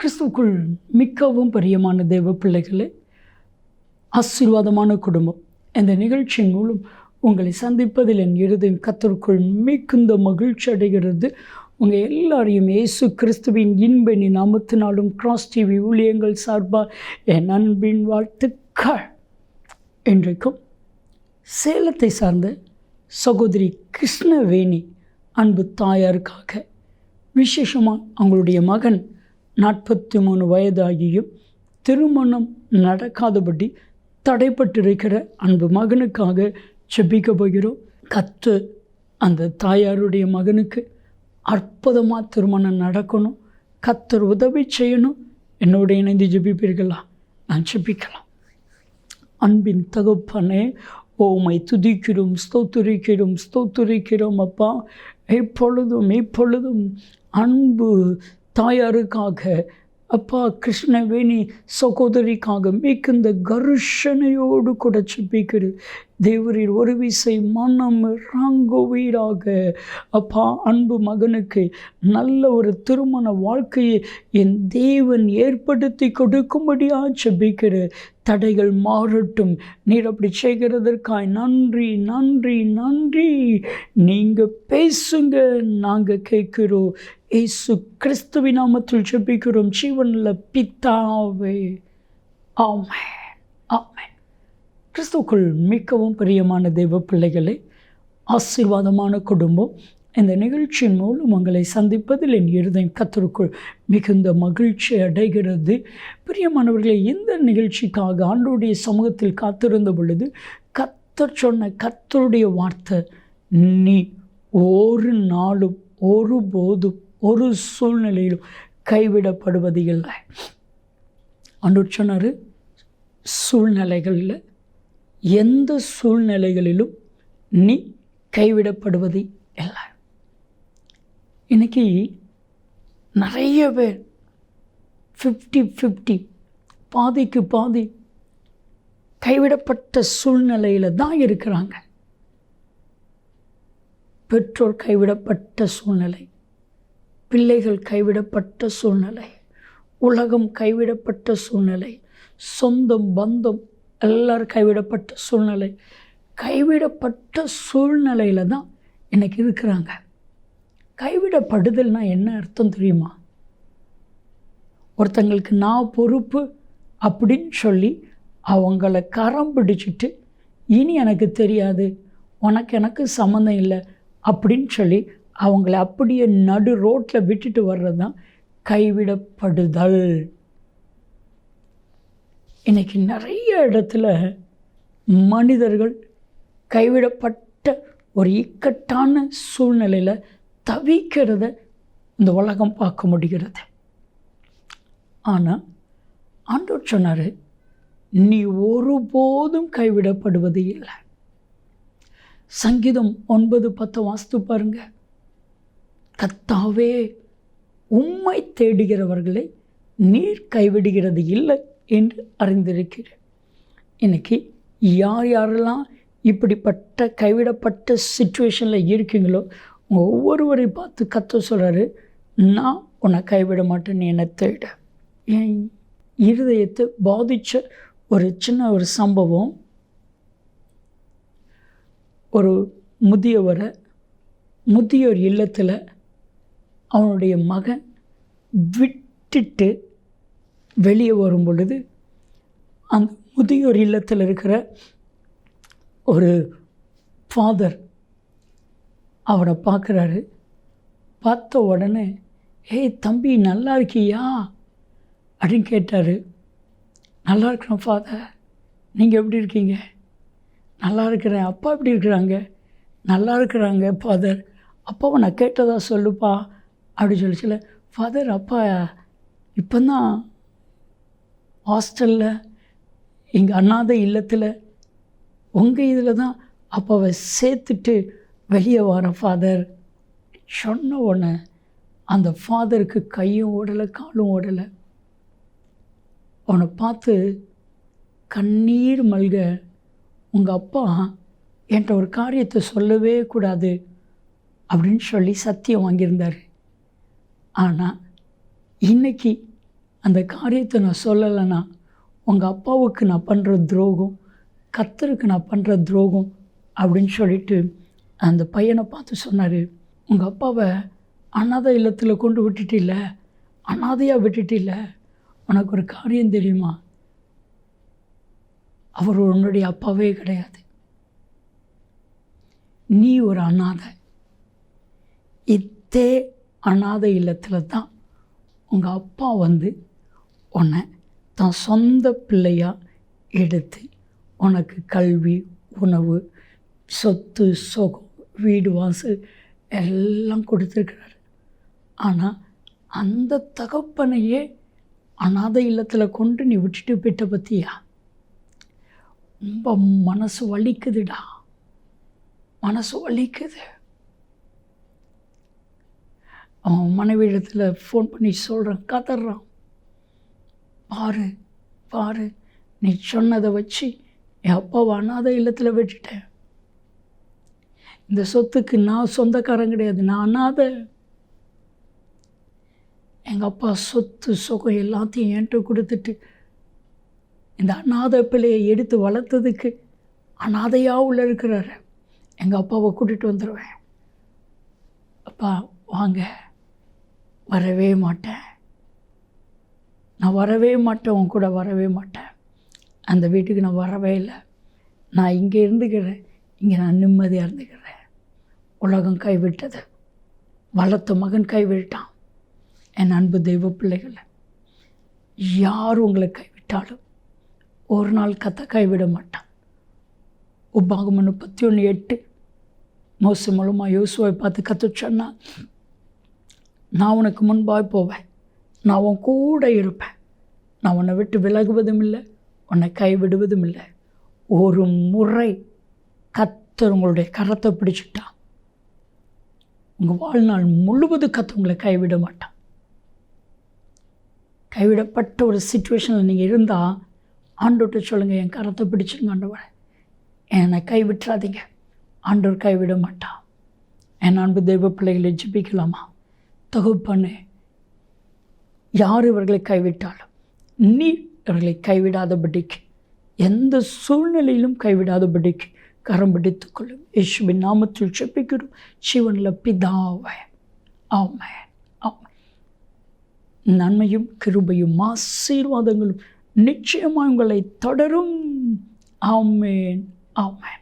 கிறிஸ்துவுக்குள் மிகவும் பிரியமான தேவ பிள்ளைகளே ஆசீர்வாதமான குடும்பம் இந்த நிகழ்ச்சியின் மூலம் உங்களை சந்திப்பதில் என் இருதயம் கத்தருக்குள் மிகுந்த மகிழ்ச்சி அடைகிறது. உங்கள் எல்லாரையும் இயேசு கிறிஸ்துவின் இன்பனி நாமத்தினாலும் கிராஸ் டிவி ஊழியங்கள் சார்பாக என் அன்பின் வாழ்த்துக்கள். இன்றைக்கும் சேலத்தை சார்ந்த சகோதரி கிருஷ்ணவேணி அன்பு தாயாருக்காக விசேஷமாக அவங்களுடைய மகன் நாற்பத்தி மூணு வயதாகியும் திருமணம் நடக்காதபடி தடைப்பட்டிருக்கிற அன்பு மகனுக்காக செபிக்க போகிறோம். கத்து அந்த தாயாருடைய மகனுக்கு அற்புதமாக திருமணம் நடக்கணும். கத்தர் உதவி செய்யணும். என்னோட இணைந்து ஜெபிப்பீர்களா? நான் ஜெபிக்கலாம். அன்பின் தகப்பனே ஓமை துதிக்கிறோம் ஸ்தோத்துரிக்கிறோம் ஸ்தோத்துரிக்கிறோம் அப்பா. எப்பொழுதும் எப்பொழுதும் அன்பு தாயாருக்காக அப்பா கிருஷ்ணவேணி சகோதரிக்காக மிகுந்த கருஷனையோடு கூட செப்பிக்கிறது தேவரில் ஒரு விசை மனம் இறங்குவீராக. அப்பா அன்பு மகனுக்கு நல்ல ஒரு திருமண வாழ்க்கையை என் தேவன் ஏற்படுத்தி கொடுக்கும்படியாக செபிக்கிற தடைகள் மாறட்டும். நீர் அப்படி செய்கிறதற்காய் நன்றி நன்றி நன்றி. நீங்கள் பேசுங்க நாங்கள் கேட்குறோம். ஏசு கிறிஸ்துவி நாமத்தில் ஜெபிக்கிறோம். ஜீவனில் பித்தாவே ஆமே ஆமே கிறிஸ்துக்குள் மிகவும் பிரியமான தெய்வ பிள்ளைகளை ஆசீர்வாதமான குடும்பம். இந்த நிகழ்ச்சியின் மூலம் உங்களை சந்திப்பதில் என் இருதயம் கத்தருக்குள் மிகுந்த மகிழ்ச்சி அடைகிறது. பிரியமானவர்களை இந்த நிகழ்ச்சிக்காக ஆண்டோடைய சமூகத்தில் காத்திருந்த பொழுது கத்தர் சொன்ன கத்தருடைய வார்த்தை நீ ஒரு நாளும் ஒருபோதும் ஒரு சூழ்நிலையிலும் கைவிடப்படுவது இல்லை. அன்று சொன்னார் சூழ்நிலைகளில் எந்த சூழ்நிலைகளிலும் நீ கைவிடப்படுவது இன்றைக்கி நிறைய பேர் ஃபிஃப்டி ஃபிஃப்டி பாதிக்கு பாதி கைவிடப்பட்ட சூழ்நிலையில் தான் இருக்கிறாங்க. பெற்றோர் கைவிடப்பட்ட சூழ்நிலை பிள்ளைகள் கைவிடப்பட்ட சூழ்நிலை உலகம் கைவிடப்பட்ட சூழ்நிலை சொந்தம் பந்தம் எல்லோரும் கைவிடப்பட்ட சூழ்நிலை கைவிடப்பட்ட சூழ்நிலையில் தான் இன்றைக்கி இருக்கிறாங்க. கைவிடப்படுதல்னால் என்ன அர்த்தம் தெரியுமா? ஒருத்தங்களுக்கு நான் பொறுப்பு அப்படின்னு சொல்லி அவங்கள கரம் பிடிச்சிட்டு இனி எனக்கு தெரியாது உனக்கு எனக்கு சம்மந்தம் இல்லை அப்படின்னு சொல்லி அவங்கள அப்படியே நடு ரோட்டில் விட்டுட்டு வர்றது தான் கைவிடப்படுதல். இன்றைக்கி நிறைய இடத்துல மனிதர்கள் கைவிடப்பட்ட ஒரு இக்கட்டான சூழ்நிலையில் தவிக்கிறத. இந்த உலகம் பார்க்க முடிகிறது. ஆனால் ஆண்டோர் சொன்னார் நீ ஒருபோதும் கைவிடப்படுவது இல்லை. சங்கீதம் ஒன்பது பத்து வாஸ்து பாருங்க. கத்தாவே உம்மை தேடுகிறவர்களை நீர் கைவிடுகிறது இல்லை என்று அறிந்திருக்கிறேன். இன்னைக்கு யார் யாரெல்லாம் இப்படிப்பட்ட கைவிடப்பட்ட சுச்சுவேஷனில் இருக்கீங்களோ உங்கள் ஒவ்வொருவரை பார்த்து கத்த சொல்கிறாரு நான் உன்னை கைவிட மாட்டேன் நீ என்னை தேட. என் இருதயத்தை பாதித்த ஒரு சின்ன ஒரு சம்பவம். ஒரு முதியவரை முதியோர் இல்லத்தில் அவனுடைய மகன் விட்டுட்டு வெளியே வரும் பொழுது அந்த முதியோர் இல்லத்தில் இருக்கிற ஒரு ஃபாதர் அவனை பார்க்குறாரு. பார்த்த உடனே ஏய் தம்பி நல்லா இருக்கியா? அப்படின்னு கேட்டார். நல்லா இருக்கிறோம் ஃபாதர் நீங்கள் எப்படி இருக்கீங்க? நல்லா இருக்கிறேன். அப்பா எப்படி இருக்கிறாங்க? நல்லா இருக்கிறாங்க ஃபாதர் அப்பாவை நான் கேட்டதா சொல்லுப்பா. அப்படி சொல்லி சொல்ல ஃபாதர் அப்பா இப்போ தான் ஹாஸ்டலில் எங்கள் அண்ணாத இல்லத்தில் உங்கள் இதில் தான் அப்பாவை சேர்த்துட்டு வெளியே வர ஃபாதர் சொன்ன உடனே அந்த ஃபாதருக்கு கையும் ஓடலை காலும் ஓடலை. அவனை பார்த்து கண்ணீர் மல்க உங்கள் அப்பா என்கிட்ட ஒரு காரியத்தை சொல்லவே கூடாது அப்படின்னு சொல்லி சத்தியம் வாங்கியிருந்தார். ஆனால் இன்னைக்கு அந்த காரியத்தை நான் சொல்லலைன்னா உங்கள் அப்பாவுக்கு நான் பண்ணுற துரோகம் கத்தருக்கு நான் பண்ணுற துரோகம் அப்படின்னு சொல்லிட்டு அந்த பையனை பார்த்து சொன்னார் உங்கள் அப்பாவை அனாதை இல்லத்தில் கொண்டு விட்டுட்டில்ல? அனாதையாக விட்டுட்டில்ல? உனக்கு ஒரு காரியம் தெரியுமா? அவர் உன்னுடைய அப்பாவே கிடையாது. நீ ஒரு அனாதை. இதே அனாதை இல்லத்தில் தான் உங்கள் அப்பா வந்து உன்னை தான் சொந்த பிள்ளையாக எடுத்து உனக்கு கல்வி உணவு சொத்து சுகம் வீடு வாசல் எல்லாம் கொடுத்துருக்கிறார். ஆனால் அந்த தகப்பனையே அனாதை இல்லத்தில் கொண்டு நீ விட்டுட்டு போயிட்ட பற்றியா ரொம்ப மனசு வலிக்குதுடா. மனசு வலிக்குது. அவன் மனைவி இடத்துல ஃபோன் பண்ணி சொல்கிறான் கதறான். பாரு பாரு நீ சொன்னதை வச்சு என் அப்பாவை அனாதை இல்லத்தில் விட்டுட்டேன். இந்த சொத்துக்கு நான் சொந்தக்காரன் கிடையாது நான் அனாதை. எங்கள் அப்பா சொத்து சுகம் எல்லாத்தையும் என்கிட்ட கொடுத்துட்டு இந்த அனாதை பிள்ளையை எடுத்து வளர்த்ததுக்கு அனாதையாக உள்ள இருக்கிறாரு. எங்கள் அப்பாவை கூட்டிகிட்டு வந்துடுவேன் அப்பா வாங்க. வரவே மாட்டேன். நான் வரவே மாட்டேன் உன் கூட வரவே மாட்டேன். அந்த வீட்டுக்கு நான் வரவே இல்லை. நான் இங்கே இருந்துக்கிறேன். இங்கே நான் நிம்மதியாக இருந்துக்கிறேன். உலகம் கைவிட்டது. வளர்த்த மகன் கைவிட்டான். என் அன்பு தெய்வ பிள்ளைகளை யார் உங்களை கைவிட்டாலும் ஒரு நாள் கத்த கைவிட மாட்டான். உபாகம முப்பத்தி ஒன்று எட்டு மோசம் மூலமாக யோசுவை பார்த்து கற்று சொன்னால் நான் உனக்கு முன்பாக போவேன். நான் உன் கூட இருப்பேன். நான் உன்னை விட்டு விலகுவதும் இல்லை உன்னை கைவிடுவதும் இல்லை. ஒரு முறை கத்தர் உங்களுடைய கரத்தை பிடிச்சிட்டா உங்கள் வாழ்நாள் முழுவதும் கத்து உங்களை கைவிட மாட்டான் கைவிடப்பட்ட ஒரு சுச்சுவேஷனில் நீங்கள் இருந்தால் ஆண்டோட்ட சொல்லுங்கள் என் கரத்தை பிடிச்சிருங்க ஆண்டவரை. என்னை கைவிட்டுறாதீங்க. ஆண்டவர் கைவிட மாட்டான் என் அன்பு தெய்வ பிள்ளைகளை ஜிபிக்கலாமா? தொகுப்பண்ணு யார் இவர்களை கைவிட்டாலும் நீ இவர்களை கைவிடாதபடிக்கு எந்த சூழ்நிலையிலும் கைவிடாதபடிக்கு கரம் பிடித்துக்கொள்ளும் யேசுவின் நாமத்தில் செப்பிக்கிறோம் சிவனில் பிதாவை ஆமை ஆமை நன்மையும் கிருபையும் ஆசீர்வாதங்களும் நிச்சயமாக உங்களை தொடரும். ஆமேன் ஆமேன்.